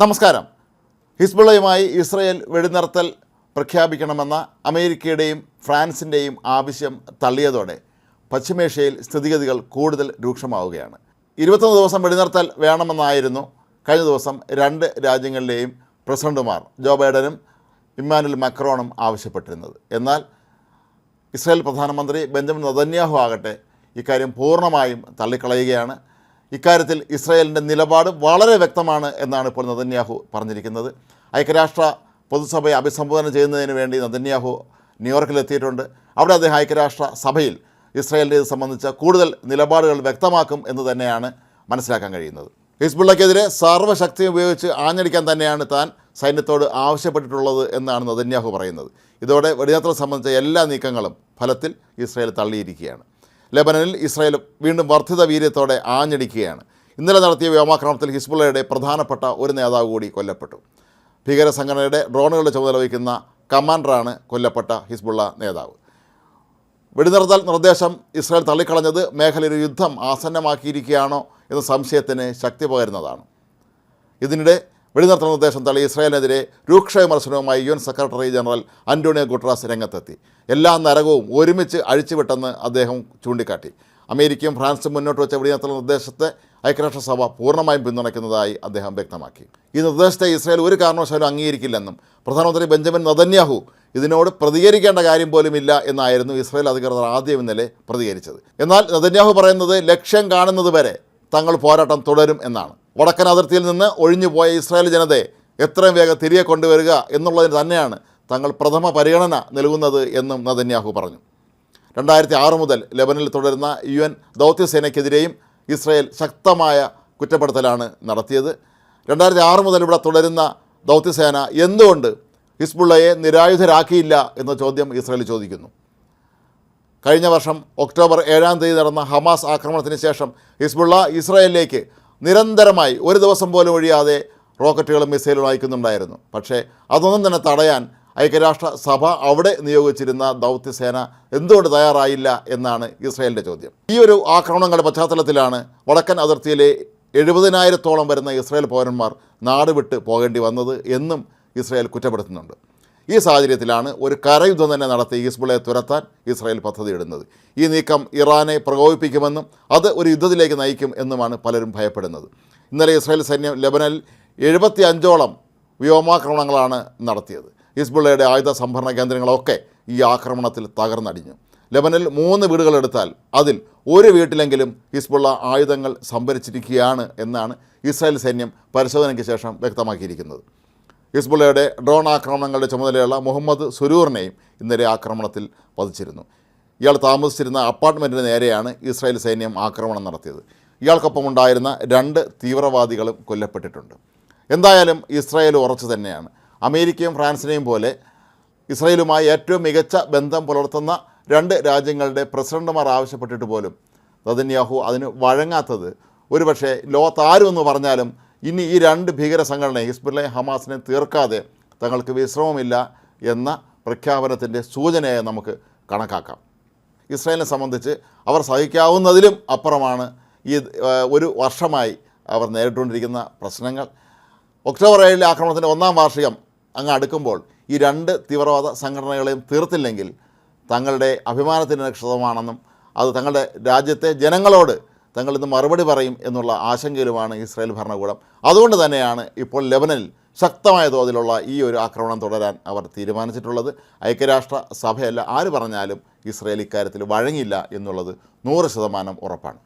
നമസ്കാരം. ഹിസ്ബുള്ളയുമായി ഇസ്രയേൽ വെടിനിർത്തൽ പ്രഖ്യാപിക്കണമെന്ന അമേരിക്കയുടെയും ഫ്രാൻസിന്റെയും ആവശ്യം തള്ളിയതോടെ പശ്ചിമേഷ്യയിൽ സ്ഥിതിഗതികൾ കൂടുതൽ രൂക്ഷമാവുകയാണ്. ഇരുപത്തൊന്ന് ദിവസം വെടിനിർത്തൽ വേണമെന്നായിരുന്നു കഴിഞ്ഞ ദിവസം രണ്ട് രാജ്യങ്ങളിലെയും പ്രസിഡന്റുമാർ ജോ ബൈഡനും ഇമ്മാനുൽ മക്രോണും ആവശ്യപ്പെട്ടിരുന്നത്. എന്നാൽ ഇസ്രായേൽ പ്രധാനമന്ത്രി ബെഞ്ചമിൻ നദന്യാഹു ആകട്ടെ ഇക്കാര്യം പൂർണമായും തള്ളിക്കളയുകയാണ്. ഇക്കാര്യത്തിൽ ഇസ്രായേലിന്റെ നിലപാട് വളരെ വ്യക്തമാണ് എന്നാണ് ഇപ്പോൾ നദന്യാഹു പറഞ്ഞിരിക്കുന്നത്. ഐക്യരാഷ്ട്ര പൊതുസഭയെ അഭിസംബോധന ചെയ്യുന്നതിന് വേണ്ടി നദന്യാഹു ന്യൂയോർക്കിലെത്തിയിട്ടുണ്ട്. അവിടെ അദ്ദേഹം ഐക്യരാഷ്ട്ര സഭയിൽ ഇസ്രായേലിന്റെ ഇത് സംബന്ധിച്ച കൂടുതൽ നിലപാടുകൾ വ്യക്തമാക്കും എന്ന് തന്നെയാണ് മനസ്സിലാക്കാൻ കഴിയുന്നത്. ഹിസ്ബുള്ളക്കെതിരെ സർവശക്തി ഉപയോഗിച്ച് ആഞ്ഞടിക്കാൻ തന്നെയാണ് താൻ സൈന്യത്തോട് ആവശ്യപ്പെട്ടിട്ടുള്ളത് എന്നാണ് നദന്യാഹു പറയുന്നത്. ഇതോടെ വെടിനിർത്തൽ സംബന്ധിച്ച എല്ലാ നീക്കങ്ങളും ഫലത്തിൽ ഇസ്രായേൽ തള്ളിയിരിക്കുകയാണ്. ലെബനനിൽ ഇസ്രായേൽ വീണ്ടും വർദ്ധിത വീര്യത്തോടെ ആഞ്ഞടിക്കുകയാണ്. ഇന്നലെ നടത്തിയ വ്യോമാക്രമണത്തിൽ ഹിസ്ബുള്ളയുടെ പ്രധാനപ്പെട്ട ഒരു നേതാവ് കൂടി കൊല്ലപ്പെട്ടു. ഭീകര സംഘടനയുടെ ഡ്രോണുകളുടെ ചുമതല വഹിക്കുന്ന കമാൻഡറാണ് കൊല്ലപ്പെട്ട ഹിസ്ബുള്ള നേതാവ്. വെടിനിർത്തൽ നിർദ്ദേശം ഇസ്രായേൽ തള്ളിക്കളഞ്ഞത് മേഖലയിൽ യുദ്ധം ആസന്നമാക്കിയിരിക്കുകയാണോ എന്ന സംശയത്തിന് ശക്തി പകരുന്നതാണ്. ഇതിനിടെ വെടിനിർത്തൽ നിർദ്ദേശം തള്ളി ഇസ്രായേലിനെതിരെ രൂക്ഷ വിമർശനവുമായി U N secretary general Antonio Guterres രംഗത്തെത്തി. എല്ലാ നരകവും ഒരുമിച്ച് അഴിച്ചുവിട്ടെന്ന് അദ്ദേഹം ചൂണ്ടിക്കാട്ടി. അമേരിക്കയും ഫ്രാൻസും മുന്നോട്ട് വെച്ച വെടിനിർത്തൽ നിർദ്ദേശത്തെ ഐക്യരാഷ്ട്രസഭ പൂർണമായും പിന്തുണയ്ക്കുന്നതായി അദ്ദേഹം വ്യക്തമാക്കി. ഈ നിർദ്ദേശത്തെ ഇസ്രായേൽ ഒരു കാരണവശാലും അംഗീകരിക്കില്ലെന്നും പ്രധാനമന്ത്രി ബെഞ്ചമിൻ നദന്യാഹു ഇതിനോട് പ്രതികരിക്കേണ്ട കാര്യം പോലുമില്ല എന്നായിരുന്നു ഇസ്രായേൽ അധികൃതർ ആദ്യം ഇന്നലെ പ്രതികരിച്ചത്. എന്നാൽ നദന്യാഹു പറയുന്നത് ലക്ഷ്യം കാണുന്നത് വരെ തങ്ങൾ പോരാട്ടം തുടരും എന്നാണ്. വടക്കൻ അതിർത്തിയിൽ നിന്ന് ഒഴിഞ്ഞുപോയ ഇസ്രായേൽ ജനതയെ എത്രയും വേഗം തിരികെ കൊണ്ടുവരിക എന്നുള്ളതിന് തന്നെയാണ് തങ്ങൾ പ്രഥമ പരിഗണന നൽകുന്നത് എന്നും നദന്യാഹു പറഞ്ഞു. രണ്ടായിരത്തി ആറ് മുതൽ ലെബനിൽ തുടരുന്ന യു എൻ ദൗത്യസേനയ്ക്കെതിരെയും ഇസ്രായേൽ ശക്തമായ കുറ്റപ്പെടുത്തലാണ് നടത്തിയത്. രണ്ടായിരത്തി ആറ് മുതൽ ഇവിടെ തുടരുന്ന ദൗത്യസേന എന്തുകൊണ്ട് ഹിസ്ബുള്ളയെ നിരായുധരാക്കിയില്ല എന്ന ചോദ്യം ഇസ്രായേൽ ചോദിക്കുന്നു. കഴിഞ്ഞ വർഷം ഒക്ടോബർ ഏഴാം തീയതി നടന്ന ഹമാസ് ആക്രമണത്തിന് ശേഷം ഹിസ്ബുള്ള ഇസ്രായേലിലേക്ക് നിരന്തരമായി ഒരു ദിവസം പോലും ഒഴിയാതെ റോക്കറ്റുകളും മിസൈലുകളും അയക്കുന്നുണ്ടായിരുന്നു. പക്ഷേ അതൊന്നും തന്നെ തടയാൻ ഐക്യരാഷ്ട്ര സഭ അവിടെ നിയോഗിച്ചിരുന്ന ദൗത്യസേന എന്തുകൊണ്ട് തയ്യാറായില്ല എന്നാണ് ഇസ്രായേലിന്റെ ചോദ്യം. ഈ ഒരു ആക്രമണങ്ങളുടെ പശ്ചാത്തലത്തിലാണ് വടക്കൻ അതിർത്തിയിലെ എഴുപതിനായിരത്തോളം വരുന്ന ഇസ്രായേൽ പൗരന്മാർ നാട് വിട്ട് പോകേണ്ടി വന്നത് എന്നും ഇസ്രായേൽ കുറ്റപ്പെടുത്തുന്നുണ്ട്. ഈ സാഹചര്യത്തിലാണ് ഒരു കരയുദ്ധം തന്നെ നടത്തി ഹിസ്ബുളെ തുരത്താൻ ഇസ്രായേൽ പദ്ധതിയിടുന്നത്. ഈ നീക്കം ഇറാനെ പ്രകോപിപ്പിക്കുമെന്നും അത് ഒരു യുദ്ധത്തിലേക്ക് നയിക്കും എന്നുമാണ് പലരും ഭയപ്പെടുന്നത്. ഇന്നലെ ഇസ്രായേൽ സൈന്യം ലെബനനിൽ എഴുപത്തി അഞ്ചോളം വ്യോമാക്രമണങ്ങളാണ് നടത്തിയത്. ഹിസ്ബുള്ളയുടെ ആയുധ സംഭരണ കേന്ദ്രങ്ങളൊക്കെ ഈ ആക്രമണത്തിൽ തകർന്നടിഞ്ഞു. ലെബനിൽ മൂന്ന് വീടുകളെടുത്താൽ അതിൽ ഒരു വീട്ടിലെങ്കിലും ഹിസ്ബുള്ള ആയുധങ്ങൾ സംഭരിച്ചിരിക്കുകയാണ് എന്നാണ് ഇസ്രായേൽ സൈന്യം പരിശോധനയ്ക്ക് ശേഷം വ്യക്തമാക്കിയിരിക്കുന്നത്. ഹിസ്ബുള്ളയുടെ ഡ്രോൺ ആക്രമണങ്ങളുടെ ചുമതലയുള്ള മുഹമ്മദ് സുരൂറിനെയും ഇന്നലെ ആക്രമണത്തിൽ വധിച്ചിരുന്നു. ഇയാൾ താമസിച്ചിരുന്ന അപ്പാർട്ട്മെന്റിന് നേരെയാണ് ഇസ്രായേൽ സൈന്യം ആക്രമണം നടത്തിയത്. ഇയാൾക്കൊപ്പം ഉണ്ടായിരുന്ന രണ്ട് തീവ്രവാദികളും കൊല്ലപ്പെട്ടിട്ടുണ്ട്. എന്തായാലും ഇസ്രായേൽ ഉറച്ചു തന്നെയാണ്. അമേരിക്കയും ഫ്രാൻസിനെയും പോലെ ഇസ്രായേലുമായി ഏറ്റവും മികച്ച ബന്ധം പുലർത്തുന്ന രണ്ട് രാജ്യങ്ങളുടെ പ്രസിഡന്റുമാർ ആവശ്യപ്പെട്ടിട്ട് പോലും നദന്യാഹു അതിന് വഴങ്ങാത്തത് ഒരുപക്ഷെ ലോകത്താരും എന്ന് പറഞ്ഞാലും ഇനി ഈ രണ്ട് ഭീകര സംഘടനയെ ഹിസ്ബുല്ലെ ഹമാസിനെ തീർക്കാതെ തങ്ങൾക്ക് വിശ്രമമില്ല എന്ന പ്രഖ്യാപനത്തിന്റെ സൂചനയായി നമുക്ക് കണക്കാക്കാം. ഇസ്രായേലിനെ സംബന്ധിച്ച് അവർ സഹിക്കാവുന്നതിലും അപ്പുറമാണ് ഈ ഒരു വർഷമായി അവർ നേരിട്ടുകൊണ്ടിരിക്കുന്ന പ്രശ്നങ്ങൾ. ഒക്ടോബർ ഏഴിലെ ആക്രമണത്തിന്റെ ഒന്നാം വാർഷികം അങ്ങ് അടുക്കുമ്പോൾ ഈ രണ്ട് തീവ്രവാദ സംഘടനകളെയും തീർത്തില്ലെങ്കിൽ തങ്ങളുടെ അഭിമാനത്തിന് രക്ഷിതമാണെന്നും അത് തങ്ങളുടെ രാജ്യത്തെ ജനങ്ങളോട് തങ്ങൾ ഇന്ന് മറുപടി പറയും എന്നുള്ള ആശങ്കയിലുമാണ് ഇസ്രായേൽ ഭരണകൂടം. അതുകൊണ്ട് തന്നെയാണ് ഇപ്പോൾ ലെബനനിൽ ശക്തമായ തോതിലുള്ള ഈ ഒരു ആക്രമണം തുടരാൻ അവർ തീരുമാനിച്ചിട്ടുള്ളത്. ഐക്യരാഷ്ട്ര സഭയല്ല ആര് പറഞ്ഞാലും ഇസ്രായേൽ ഇക്കാര്യത്തിൽ വഴങ്ങില്ല എന്നുള്ളത് നൂറ് ശതമാനം ഉറപ്പാണ്.